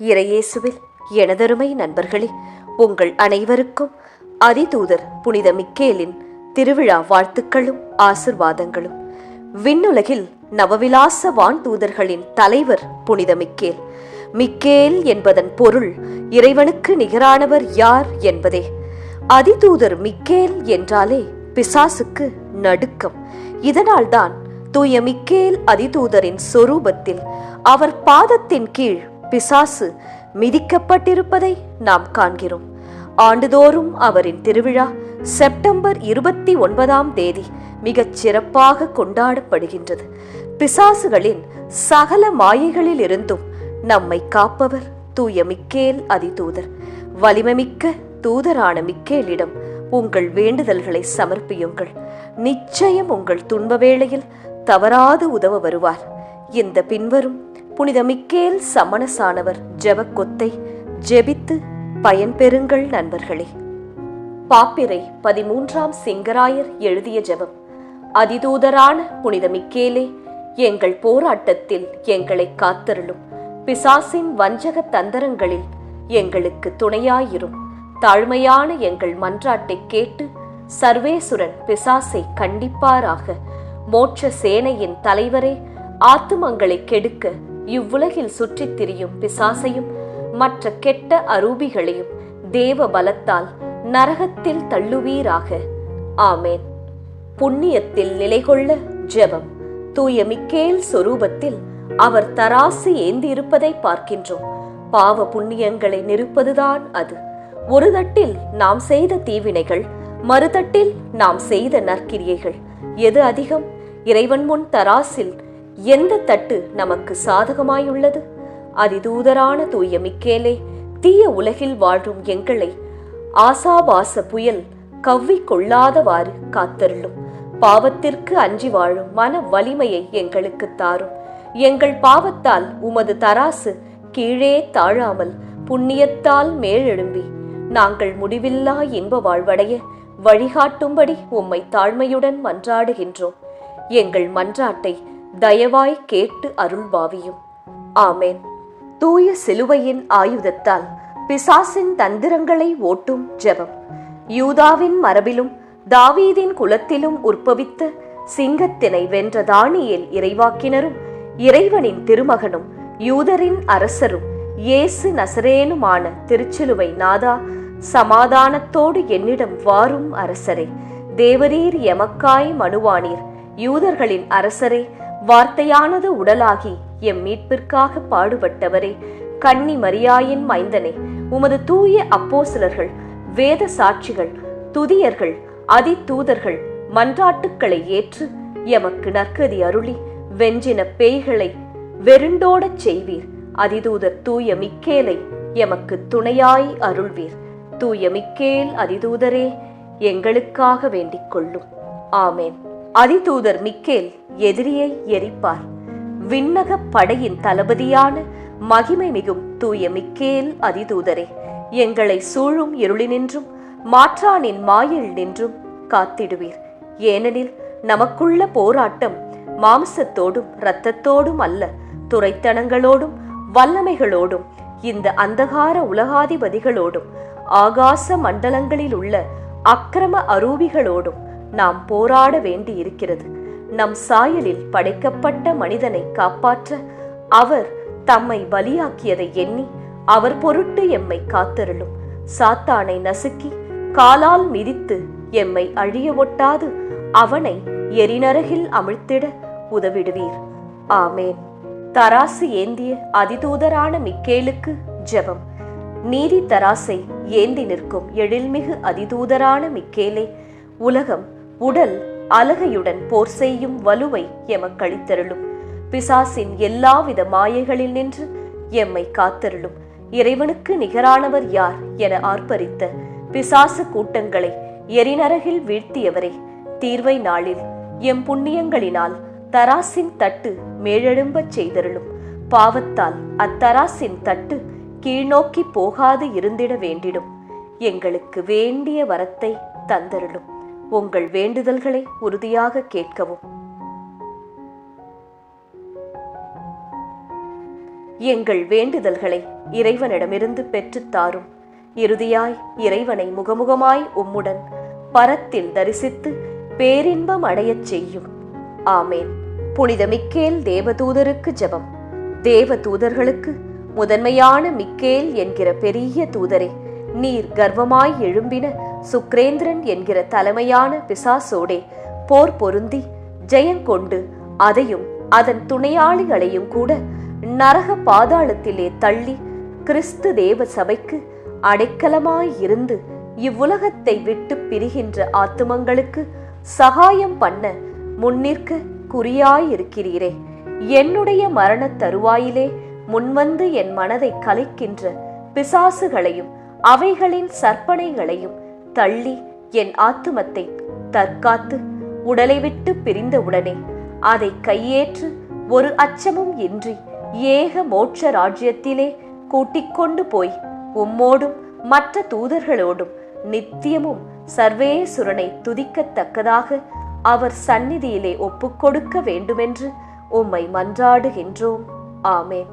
இறையேசுவில் எனதருமை நண்பர்களே உங்கள் அனைவருக்கும் அதிதூதர் புனித மிக்கேலின் திருவிழா வாழ்த்துக்களும் ஆசிர்வாதங்களும். விண்ணுலகில் நவவிலாச வான் தூதர்களின் தலைவர் புனித மிக்கேல். மிக்கேல் என்பதன் பொருள் இறைவனுக்கு நிகரானவர் யார் என்பதே. அதிதூதர் மிக்கேல் என்றாலே பிசாசுக்கு நடுக்கம். இதனால்தான் தூய மிக்கேல் அதிதூதரின் சொரூபத்தில் அவர் பாதத்தின் கீழ் பிசாசு மிதிக்கப்பட்டிருப்பதை நாம் காண்கிறோம். ஆண்டுதோறும் அவரின் திருவிழா செப்டம்பர் இருபத்தி ஒன்பதாம் தேதி மிகச் சிறப்பாக கொண்டாடப்படுகின்றது. பிசாசுகளின் சகல மாயைகளில் இருந்தும் நம்மை காப்பவர் தூய மிக்கேல் அதிதூதர். வலிமைமிக்க தூதரான மிக்கேலிடம் உங்கள் வேண்டுதல்களை சமர்ப்பியுங்கள். நிச்சயம் உங்கள் துன்ப வேளையில் தவறாது உதவ வருவார். இந்த பின்வரும் புனித மிக்கேல் சமணசானவர் ஜெபக்கொத்தை ஜெபித்து பயன்பெறுங்கள் நண்பர்களே. பாப்பிரை பதிமூன்றாம் சிங்கராயர் எழுதிய ஜெபம். அதிதூதரான புனித மிக்கேலே எங்கள் போராட்டத்தில் எங்களை காத்தருளும். பிசாசின் வஞ்சக தந்தரங்களில் எங்களுக்கு துணையாயிரும். தாழ்மையான எங்கள் மன்றாட்டை கேட்டு சர்வேசுரன் பிசாசை கண்டிப்பாராக. மோட்ச சேனையின் தலைவரே ஆத்துமங்களை கெடுக்க இவ்வுலகில் சுற்றித் திரியும் பிசாசையும் மற்ற கெட்ட அரூபிகளையும் தேவ பலத்தால் நரகத்தில் தள்ளுவீராக. ஆமேன். புண்ணியத்தில் நிலைகொள்ள ஜெபம். தூய மிக்கேல் சொரூபத்தில் அவர் தராசு ஏந்தியிருப்பதை பார்க்கின்றோம். பாவ புண்ணியங்களை நிறுப்பதுதான் அது. ஒரு தட்டில் நாம் செய்த தீவினைகள் மறுதட்டில் நாம் செய்த நற்கிரியைகள். எது அதிகம்? இறைவன் முன் தராசில் எந்த தட்டு நமக்கு சாதகமாயுள்ளது? அதிதூதரான தூய மிக்கேலே தீய உலகில் வாழும் எங்களை ஆசாபாச புயல் கவ்விக் கொள்ளாதவாறு காத்தருளும். பாவத்திற்கு அஞ்சி வாழும் மன வலிமையை எங்களுக்கு தாரும். எங்கள் பாவத்தால் உமது தராசு கீழே தாழாமல் புண்ணியத்தால் மேலெழும்பி நாங்கள் முடிவில்லா இன்ப வாழ்வடைய வழிகாட்டும்படி உம்மை தாழ்மையுடன் மன்றாடுகின்றோம். எங்கள் மன்றாட்டை தயவாய் கேட்டு அருள்பாவியும் ஆமேன். தூய சிலுவையின் ஆயுதத்தால் பிசாசின் தந்திரங்களை ஓட்டும் ஜெபம். யூதாவின் மரபிலும் தாவீதின் குலத்திலும் உற்பவித்த சிங்கத்தினை வென்ற தானியல் இறைவாக்கினரும் இறைவனின் திருமகனும் யூதரின் அரசரும் இயேசு நசரேனுமான திருச்சிலுவை நாதா சமாதானத்தோடு என்னிடம் வாரும் அரசரே தேவரீர் எமக்காய் மனுவானீர். யூதர்களின் அரசரே வார்த்தையானது உடலாகி எம் மீட்பிற்காக பாடுபட்டவரே கன்னி மரியாயின் மைந்தனே உமது தூய அப்போசிலர்கள் வேத சாட்சிகள் துதியர்கள் அதி தூதர்கள் மன்றாட்டுக்களை ஏற்று எமக்கு நற்கதி அருளி வெஞ்சின பேய்களை வெருண்டோடச் செய்வீர். அதிதூதர் தூய மிக்கேலை எமக்கு துணையாய் அருள்வீர். தூய மிக்கேல் அதிதூதரே எங்களுக்காக வேண்டிக் கொள்ளும். ஆமேன். அதிதூதர் மிக்கேல் எதிரியை எரிப்பார். விண்ணக படையின் தளபதியான மகிமை மிகும் தூய மிக்கேல் அதிதூதரே எங்களை சூழும் இருளினின்றும் மாற்றானின் மாயில் நின்றும் காத்திடுவீர். ஏனெனில் நமக்குள்ள போராட்டம் மாம்சத்தோடும் இரத்தத்தோடும் அல்ல துரைத்தனங்களோடும் வல்லமைகளோடும் இந்த அந்தகார உலகாதிபதிகளோடும் ஆகாச மண்டலங்களில் உள்ள அக்கிரம அரூபிகளோடும் நாம் போராட வேண்டி இருக்கிறது நம் சாயலில் படைக்கப்பட்ட மனிதனை காப்பாற்ற அவர் தம்மை பலியாக்கியதை எண்ணி அவர் பொருட்டு எம்மை காத்தருளும். சாத்தானை நசுக்கி காலால் மிதித்து எம்மை அழிய ஒட்டாது. அவனை எரிநரகில் அமிழ்த்திட உதவிடுவீர். ஆமேன். தராசு ஏந்திய அதிதூதரான மிக்கேலுக்கு ஜெபம். நீதி தராசை ஏந்தி நிற்கும் எழில்மிகு அதிதூதரான மிக்கேலே உலகம் உடல் அலகையுடன் போர் செய்யும் வலுவை எமக்களித்தருளும் பிசாசின் எல்லாவித மாயைகளில் நின்று எம்மை காத்தருளும். இறைவனுக்கு நிகரானவர் யார் என ஆர்ப்பரித்த பிசாசு கூட்டங்களை எரிநரகில் வீழ்த்தியவரே தீர்வை நாளில் எம் புண்ணியங்களினால் தராசின் தட்டு மேலெழும்பச் செய்தருளும். பாவத்தால் அத்தராசின் தட்டு கீழ்நோக்கி போகாது இருந்திட வேண்டிடும். எங்களுக்கு வேண்டிய வரத்தை தந்தருளும். உங்கள் வேண்டுதல்களை உறுதியாக கேட்கவும். எங்கள் வேண்டுதல்களை இறைவனிடமிருந்து பெற்றுத் தாரும். இறுதியாய் இறைவனை முகமுகமாய் உம்முடன் பரத்தில் தரிசித்து பேரின்பம் அடையச் செய்யும். ஆமேன். புனித மிக்கேல் தேவதூதருக்கு ஜெபம். தேவ தூதர்களுக்கு முதன்மையான மிக்கேல் என்கிற பெரிய தூதரே நீர் கர்வமாய் எழும்பின சுக்ரேந்திரன் என்கிற தலைமையான பிசாசோடே போர் பொருந்தி ஜெயங்கொண்டு அதையும் அதன் துணையாளிகளையும் கூட நரக பாதாளத்திலே தள்ளி கிறிஸ்து தேவ சபைக்கு அடைக்கலமாயிருந்து இவ்வுலகத்தை விட்டு பிரிகின்ற ஆத்துமங்களுக்கு சகாயம் பண்ண முன்னிற்க குறியாயிருக்கிறீரே. என்னுடைய மரணத் தருவாயிலே முன்வந்து என் மனதை கலைக்கின்ற பிசாசுகளையும் அவைகளின் சற்பனைகளையும் தள்ளி என் ஆத்துமத்தை தற்காத்து உடலை விட்டு பிரிந்தவுடனே அதை கையேற்று ஒரு அச்சமும் இன்றி ஏக மோட்ச ராஜ்யத்திலே கூட்டிக் கொண்டு போய் உம்மோடும் மற்ற தூதர்களோடும் நித்தியமும் சர்வேசுரனை துதிக்கத்தக்கதாக அவர் சந்நிதியிலே ஒப்புக்கொடுக்க வேண்டுமென்று உம்மை மன்றாடுகின்றோம். ஆமேன்.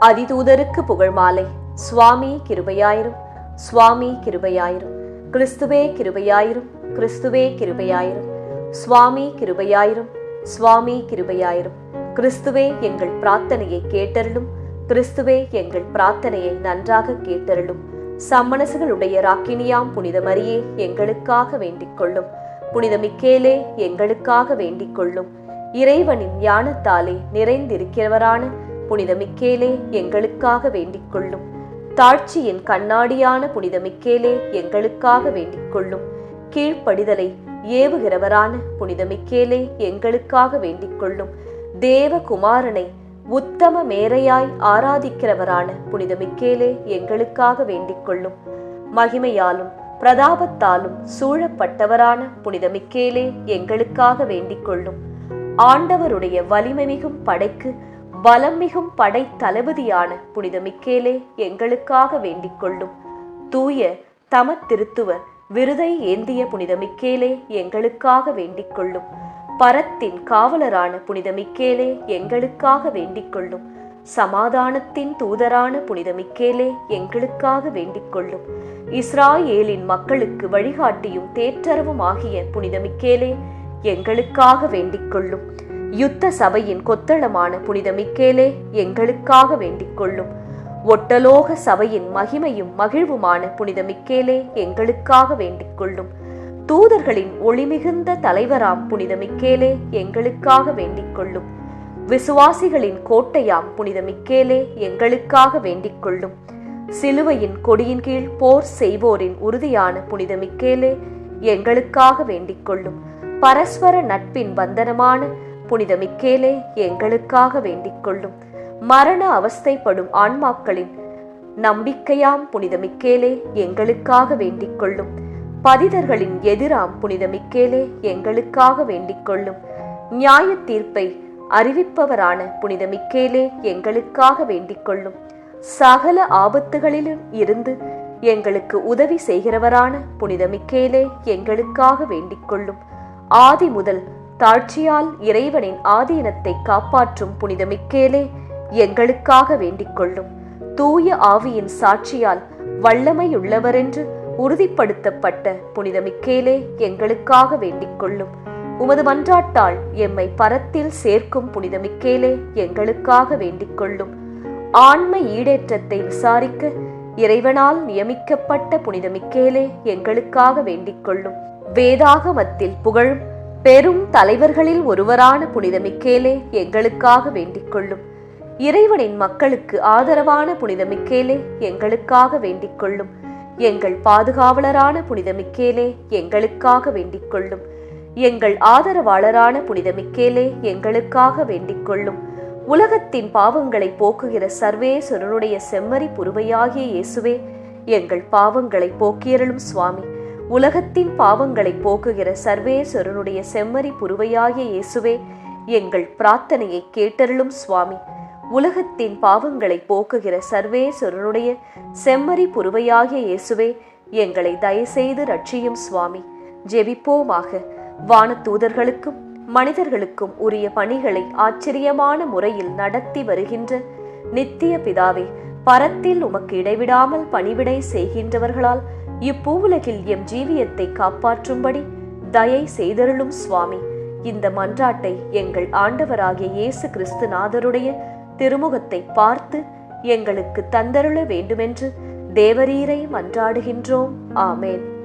அதிதூதருக்கு புகழ் மாலை சுவாமி கிருபையாயிரும். சுவாமி கிருபையாயிரும். கிறிஸ்துவே கிருபையாயிரும் கிறிஸ்துவே கிருபையாயிரும். சுவாமி கிருபையாயிரும் சுவாமி கிருபையாயிரும். கிறிஸ்துவே எங்கள் பிரார்த்தனையை கேட்டருளும் கிறிஸ்துவே எங்கள் பிரார்த்தனையை நன்றாக கேட்டருளும். சம்மனசுகளுடைய ராக்கினியாம் புனித மரியே எங்களுக்காக வேண்டிக் கொள்ளும் புனித மிக்கேலே எங்களுக்காக வேண்டிக் கொள்ளும் இறைவனின் ஞானத்தாலே நிறைந்திருக்கிறவரான புனித மிக்கேலே எங்களுக்காக வேண்டிக் கொள்ளும் தாழ்ச்சியின் கண்ணாடியான புனித மிக்கேலே எங்களுக்காக வேண்டிக் கொள்ளும் கீழ்ப்படிதலை ஏவுகிறவரான புனித மிக்கேலே எங்களுக்காக வேண்டிக் கொள்ளும் தேவகுமாரனை உத்தம மேரையாய் ஆராதிக்கிறவரான புனித மிக்கேலே எங்களுக்காக வேண்டிக் கொள்ளும் மகிமையாலும் பிரதாபத்தாலும் சூழப்பட்டவரான புனித மிக்கேலே எங்களுக்காக வேண்டிக் கொள்ளும் ஆண்டவருடைய வலிமை மிகும் படைக்கு பலம் மிகும் படை தளபதியான புனித மிக்கேலே எங்களுக்காக வேண்டிக் கொள்ளும். தூய தம விருதை ஏந்திய புனித மிக்கேலே எங்களுக்காக வேண்டிக் கொள்ளும். பரத்தின் காவலரான புனித மிக்கேலே எங்களுக்காக வேண்டிக் கொள்ளும். சமாதானத்தின் தூதரான புனித மிக்கேலே எங்களுக்காக வேண்டிக் கொள்ளும். இஸ்ராயேலின் மக்களுக்கு வழிகாட்டியும் தேற்றரவும் ஆகிய புனித மிக்கேலே எங்களுக்காக வேண்டிக் கொள்ளும். யுத்த சபையின் கொத்தளமான புனித மிக்கேலே எங்களுக்காக வேண்டிக் கொள்ளும். ஒட்டலோக சபையின் மகிமையும் மகிழ்வுமான புனித மிக்கேலே எங்களுக்காக வேண்டிக் கொள்ளும். தூதர்களின் ஒளிமிகுந்த தலைவராம் புனித மிக்கேலே எங்களுக்காக வேண்டிக் கொள்ளும். விசுவாசிகளின் கோட்டையாம் புனித மிக்கேலே எங்களுக்காக வேண்டிக் கொள்ளும். சிலுவையின் கொடியின் கீழ் போர் செய்வோரின் உறுதியான புனித மிக்கேலே எங்களுக்காக வேண்டிக் கொள்ளும். பரஸ்பர நட்பின் பந்தனமான புனித மிக்கேலே எங்களுக்காக வேண்டிக் கொள்ளும். மரண அவஸ்தைப்படும் ஆன்மாக்களின் நம்பிக்கையாம் புனித மிக்கேலே எங்களுக்காக வேண்டிக் கொள்ளும். பதிதர்களின் எதிராம் புனித மிக்கேலே எங்களுக்காக வேண்டிக் கொள்ளும். நியாய தீர்ப்பை அறிவிப்பவரான புனித மிக்கேலே எங்களுக்காக வேண்டிக் கொள்ளும். சகல ஆபத்துகளிலும் இருந்து எங்களுக்கு உதவி செய்கிறவரான புனித மிக்கேலே எங்களுக்காக வேண்டிக் கொள்ளும். ஆதி முதல் தாழ்ச்சியால் இறைவனின் ஆதீனத்தை காப்பாற்றும் புனித மிக்கேலே எங்களுக்காக வேண்டிக் கொள்ளும். தூய ஆவியின் சாட்சியால் வல்லமையுள்ளவரென்று உறுதிப்படுத்தப்பட்ட புனித மிக்கேலே எங்களுக்காக வேண்டிக் கொள்ளும். உமது மன்றாட்டால் எம்மை பரத்தில் சேர்க்கும் புனித மிக்கேலே எங்களுக்காக வேண்டிக் கொள்ளும். ஆன்ம ஈடேற்றத்தை விசாரிக்க இறைவனால் நியமிக்கப்பட்ட புனித மிக்கேலே எங்களுக்காக வேண்டிக் கொள்ளும். வேதாகமத்தில் புகழும் பெரும் தலைவர்களில் ஒருவரான புனித மிக்கேலே எங்களுக்காக வேண்டிக் கொள்ளும். இறைவனின் மக்களுக்கு ஆதரவான புனித மிக்கேலே எங்களுக்காக வேண்டிக் கொள்ளும். எங்கள் பாதுகாவலரான புனித மிக்கேலே எங்களுக்காக வேண்டிக் கொள்ளும். எங்கள் ஆதரவாளரான புனித மிக்கேலே எங்களுக்காக வேண்டிக் கொள்ளும். உலகத்தின் பாவங்களை போக்குகிற சர்வேஸ்வரனுடைய செம்மறி புருவையாகிய இயேசுவே எங்கள் பாவங்களை போக்கியருளும் சுவாமி. உலகத்தின் பாவங்களை போக்குகிற சர்வேஸ்வரனுடைய செம்மறி புருவையாகிய இயேசுவே எங்கள் பிரார்த்தனையை கேட்டருளும் சுவாமி. உலகத்தின் பாவங்களை போக்குகிற சர்வேஸ்வரனுடைய செம்மறி புருவையாகிய இயேசுவே எங்களை தயசெய்து ரட்சியும் சுவாமி. ஜெபிப்போமாக. வானதூதர்களுக்கும் மனிதர்களுக்கும் உரிய பணிகளை ஆச்சரியமான முறையில் நடத்தி வருகின்ற நித்திய பிதாவே பரத்தில் உமக்கு இடைவிடாமல் பணிவிடை செய்கின்றவர்களால் இப்பூவுலகில் எம் ஜீவியத்தை காப்பாற்றும்படி தயை செய்தருளும் சுவாமி. இந்த மன்றாட்டை எங்கள் ஆண்டவராகிய இயேசு கிறிஸ்துநாதருடைய திருமுகத்தை பார்த்து எங்களுக்கு தந்தருள வேண்டுமென்று தேவரீரை மன்றாடுகின்றோம். ஆமேன்.